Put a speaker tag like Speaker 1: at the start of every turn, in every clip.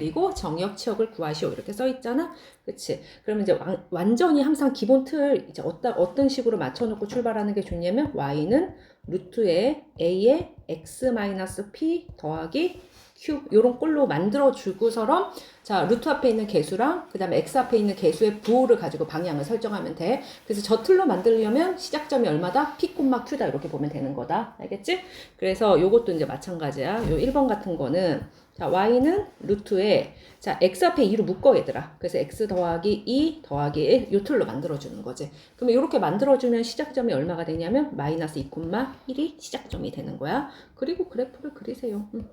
Speaker 1: 그리고 정역 치역을 구하시오. 이렇게 써 있잖아. 그치? 그러면 이제 완, 완전히 항상 기본 틀 이제 어떤 어떤 식으로 맞춰 놓고 출발하는 게 좋냐면 y는 루트에 a에 x 마이너스 p 더하기 q 요런 꼴로 만들어 주고서럼 자 루트 앞에 있는 개수랑 그 다음에 x 앞에 있는 개수의 부호를 가지고 방향을 설정하면 돼 그래서 저 틀로 만들려면 시작점이 얼마다 p, q다 이렇게 보면 되는 거다 알겠지 그래서 요것도 이제 마찬가지야 요 1번 같은 거는 자, y는 루트에 자, x 앞에 2로 묶어 얘들아. 그래서 x 더하기 2 더하기 1, 요 틀로 만들어 주는 거지. 그러면 이렇게 만들어 주면 시작점이 얼마가 되냐면 마이너스 2,1이 시작점이 되는 거야. 그리고 그래프를 그리세요. 음.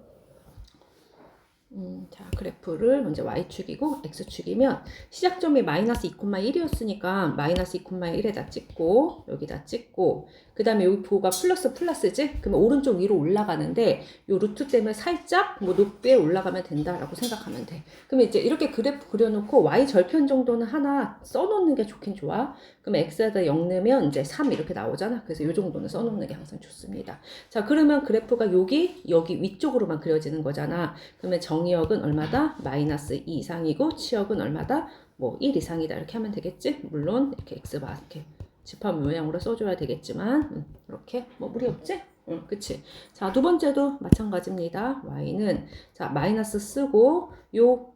Speaker 1: 음, 자, 그래프를 먼저 y축이고 x축이면 시작점이 마이너스 2,1이었으니까 마이너스 2,1에다 찍고 여기다 찍고 그 다음에 여기 부호가 플러스 플러스지? 그러면 오른쪽 위로 올라가는데 요 루트 때문에 살짝 뭐 높게 올라가면 된다라고 생각하면 돼. 그러면 이제 이렇게 그래프 그려놓고 y 절편 정도는 하나 써놓는 게 좋긴 좋아. 그러면 x에다 0 넣으면 이제 3 이렇게 나오잖아. 그래서 요 정도는 써놓는 게 항상 좋습니다. 자, 그러면 그래프가 여기, 여기 위쪽으로만 그려지는 거잖아. 그러면 정 의역은 얼마다? 마이너스 2 이상이고 치역은 얼마다? 뭐 1 이상이다. 이렇게 하면 되겠지? 물론 이렇게 x바 이렇게 집합 모양으로 써줘야 되겠지만 음, 이렇게 뭐 무리 없지? 응, 그치. 자, 두 번째도 마찬가지입니다. y는 자 마이너스 쓰고 요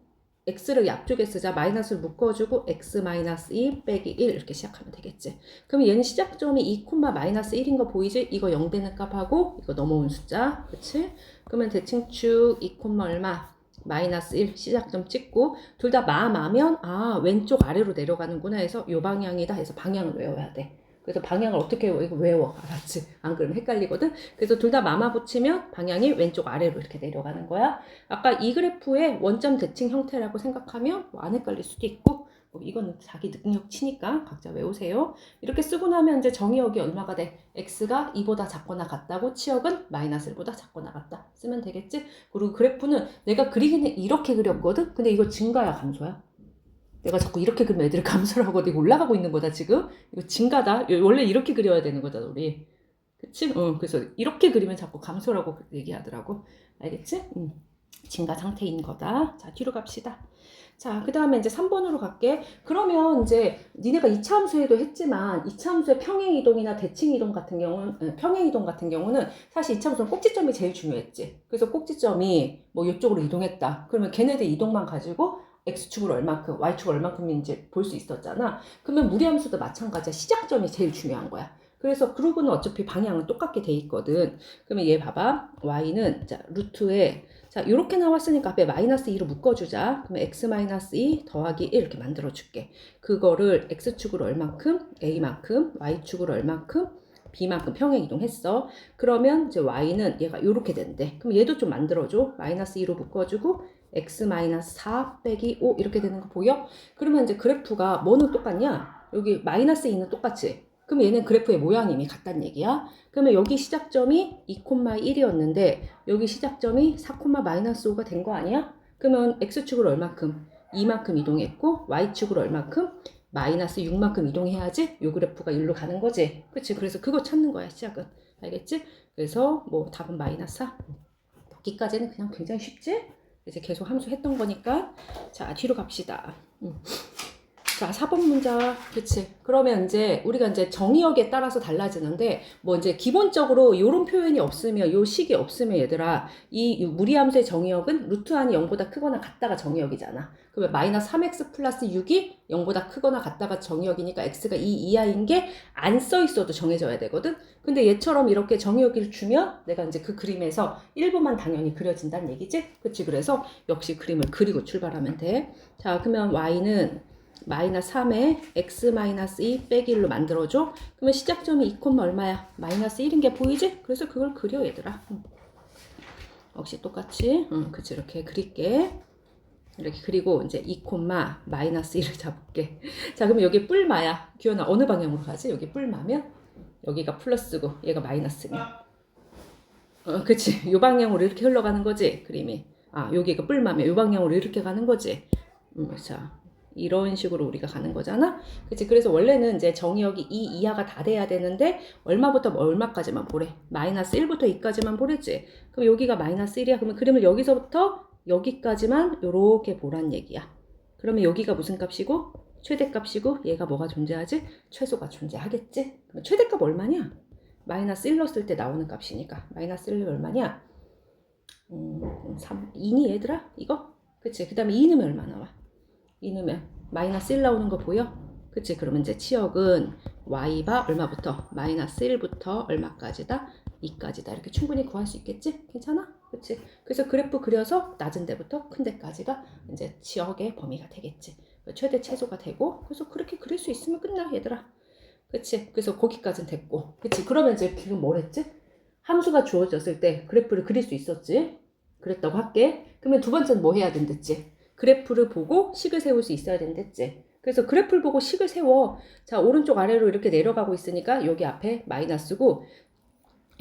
Speaker 1: x를 앞쪽에 쓰자 마이너스를 묶어주고 x 마이너스 2 빼기 1 이렇게 시작하면 되겠지. 그럼 얘는 시작점이 2 콤마 마이너스 1인 거 보이지? 이거 0 되는 값하고 이거 넘어온 숫자, 그치? 그러면 대칭축 2 콤마 얼마? 마이너스 1 시작점 찍고 둘 다 마마면 아 왼쪽 아래로 내려가는구나 해서 요 방향이다 해서 방향을 외워야 돼. 그래서 방향을 어떻게 외워? 외워. 알았지? 안 그러면 헷갈리거든? 그래서 둘 다 마마 붙이면 방향이 왼쪽 아래로 이렇게 내려가는 거야. 아까 이 그래프의 원점 대칭 형태라고 생각하면 뭐 안 헷갈릴 수도 있고, 뭐 이거는 자기 능력치니까 각자 외우세요. 이렇게 쓰고 나면 이제 정의역이 얼마가 돼? x가 2보다 작거나 같다고 치역은 마이너스 1보다 작거나 같다. 쓰면 되겠지? 그리고 그래프는 내가 그리기는 이렇게 그렸거든? 근데 이거 증가야 감소야? 내가 자꾸 이렇게 그리면 애들이 감소를 하거든. 올라가고 있는 거다, 지금. 이거 증가다. 원래 이렇게 그려야 되는 거다, 우리. 그치? 어, 그래서 이렇게 그리면 자꾸 감소라고 얘기하더라고. 알겠지? 응. 증가 상태인 거다. 자, 뒤로 갑시다. 자, 그 다음에 이제 3번으로 갈게. 그러면 이제 니네가 2차 함수에도 했지만 2차 함수의 평행 이동이나 대칭 이동 같은 경우는 에, 평행 이동 같은 경우는 사실 2차 함수는 꼭지점이 제일 중요했지. 그래서 꼭지점이 뭐 이쪽으로 이동했다. 그러면 걔네들 이동만 가지고 x축으로 얼만큼, y축 얼만큼인지 볼 수 있었잖아. 그러면 무리함수도 마찬가지야. 시작점이 제일 중요한 거야. 그래서 그룹은 어차피 방향은 똑같게 돼 있거든. 그러면 얘 봐봐. y는 자 루트에 자 이렇게 나왔으니까 앞에 마이너스 2로 묶어주자. 그러면 x 마이너스 2 더하기 1 이렇게 만들어줄게. 그거를 x축으로 얼만큼, a만큼, y축으로 얼만큼, b만큼 평행 이동했어. 그러면 이제 y는 얘가 이렇게 된대. 그럼 얘도 좀 만들어줘. 마이너스 2로 묶어주고 x 마이너스 4 빼기 5 이렇게 되는 거 보여? 그러면 이제 그래프가 뭐는 똑같냐? 여기 마이너스 2는 똑같지? 그럼 얘는 그래프의 모양이 이미 같다는 얘기야. 그러면 여기 시작점이 2,1이었는데 여기 시작점이 4, 마이너스 5가 된 거 아니야? 그러면 x축으로 얼마큼? 2만큼 이동했고 y축으로 얼마큼? 마이너스 6만큼 이동해야지 요 그래프가 일로 가는 거지. 그렇지? 그래서 그거 찾는 거야 시작은. 알겠지? 그래서 뭐 답은 마이너스 4. 여기까지는 그냥 굉장히 쉽지? 이제 계속 함수 했던 거니까 자 뒤로 갑시다. 음. 자 4번 문자 그치. 그러면 이제 우리가 이제 정의역에 따라서 달라지는데 뭐 이제 기본적으로 요런 표현이 없으면 요 식이 없으면 얘들아 이 무리함수의 정의역은 루트 안이 0보다 크거나 같다가 정의역이잖아. 그러면 마이너스 3x 플러스 6이 0보다 크거나 같다가 정의역이니까 x가 2 이하인 게 안 써 있어도 정해져야 되거든? 근데 얘처럼 이렇게 정의역을 주면 내가 이제 그 그림에서 1번만 당연히 그려진다는 얘기지? 그치? 그래서 역시 그림을 그리고 출발하면 돼 자 그러면 y는 마이너스 3에 x 마이너스 2 빼기 1로 만들어줘. 그러면 시작점이 2 콤마 얼마야? 마이너스 1인 게 보이지? 그래서 그걸 그려 얘들아. 응. 역시 똑같이 응, 그치 이렇게 그릴게. 이렇게 그리고 이제 2 콤마 마이너스 1을 잡을게. 자 그러면 여기 뿔마야. 기현아 어느 방향으로 가지? 여기 뿔마면 여기가 플러스고 얘가 마이너스면. 어, 그치. 요 방향으로 이렇게 흘러가는 거지 그림이. 아 여기가 뿔마면 요 방향으로 이렇게 가는 거지. 음, 자 이런 식으로 우리가 가는 거잖아. 그치? 그래서 원래는 이제 정의역이 2 이하가 다 돼야 되는데, 얼마부터 얼마까지만 보래. 마이너스 1부터 2까지만 보랬지. 그럼 여기가 마이너스 1이야. 그러면 그림을 여기서부터 여기까지만 요렇게 보란 얘기야. 그러면 여기가 무슨 값이고 최대값이고 얘가 뭐가 존재하지? 최소가 존재하겠지? 그럼 최대값 얼마냐? 마이너스 1 넣었을 때 나오는 값이니까 마이너스 1이 얼마냐? 음, 3, 2니 얘들아? 이거? 그치? 그 다음에 2 넣으면 얼마 나와? 2 넣으면 마이너스 1 나오는 거 보여? 그치? 그러면 이제 치역은 y바 얼마부터? 마이너스 1부터 얼마까지다? 2까지다. 이렇게 충분히 구할 수 있겠지? 괜찮아? 그치? 그래서 그래프 그려서 낮은 데부터 큰 데까지가 이제 치역의 범위가 되겠지. 최대 최소가 되고 그래서 그렇게 그릴 수 있으면 끝나 얘들아. 그치? 그래서 거기까지는 됐고. 그치? 그러면 이제 지금 뭘 했지? 함수가 주어졌을 때 그래프를 그릴 수 있었지? 그랬다고 할게. 그러면 두 번째는 뭐 해야 된댔지? 그래프를 보고 식을 세울 수 있어야 된댔지? 그래서 그래프를 보고 식을 세워. 자, 오른쪽 아래로 이렇게 내려가고 있으니까 여기 앞에 마이너스고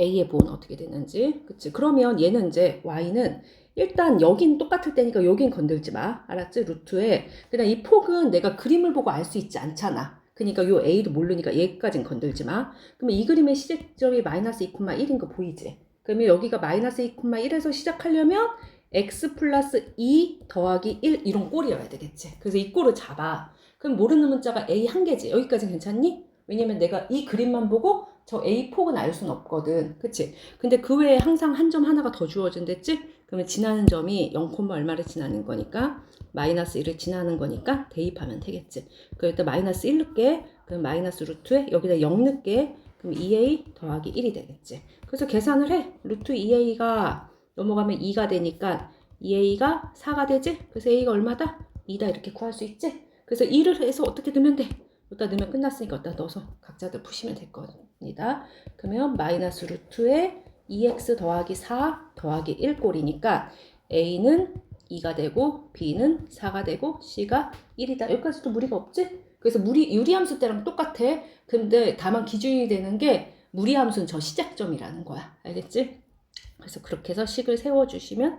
Speaker 1: A의 부호는 어떻게 되는지. 그치? 그러면 얘는 이제 Y는 일단 여긴 똑같을 때니까 여긴 건들지 마. 알았지? 루트에. 그다음 이 폭은 내가 그림을 보고 알 수 있지 않잖아. 그러니까 요 A도 모르니까 얘까진 건들지 마. 그러면 이 그림의 시작점이 마이너스 2,1인 거 보이지? 그러면 여기가 마이너스 2,1에서 시작하려면 x 플러스 2 더하기 1 이런 꼴이어야 되겠지. 그래서 이 꼴을 잡아. 그럼 모르는 문자가 A 한 개지. 여기까지 괜찮니? 왜냐면 내가 이 그림만 보고 저 A 폭은 알 수는 없거든. 그치? 근데 그 외에 항상 한 점 하나가 더 주어진댔지? 그러면 지나는 점이 0, 얼마를 지나는 거니까 마이너스 1을 지나는 거니까 대입하면 되겠지. 그럴 마이너스 1 넣게 그럼 마이너스 루트에 여기다 0 넣게 그럼 2a 더하기 1이 되겠지. 그래서 계산을 해. 루트 2a가 넘어가면 2가 되니까 2a가 4가 되지? 그래서 a가 얼마다? 2다 이렇게 구할 수 있지? 그래서 2를 해서 어떻게 넣으면 돼? 여기다 넣으면 끝났으니까 여기다 넣어서 각자들 푸시면 될 겁니다. 그러면 마이너스 루트에 2x 더하기 4 더하기 1 꼴이니까 a는 2가 되고 b는 4가 되고 c가 1이다. 여기까지도 무리가 없지? 그래서 무리 유리함수 때랑 똑같아. 근데 다만 기준이 되는 게 무리함수는 저 시작점이라는 거야. 알겠지? 그래서 그렇게 해서 식을 세워 주시면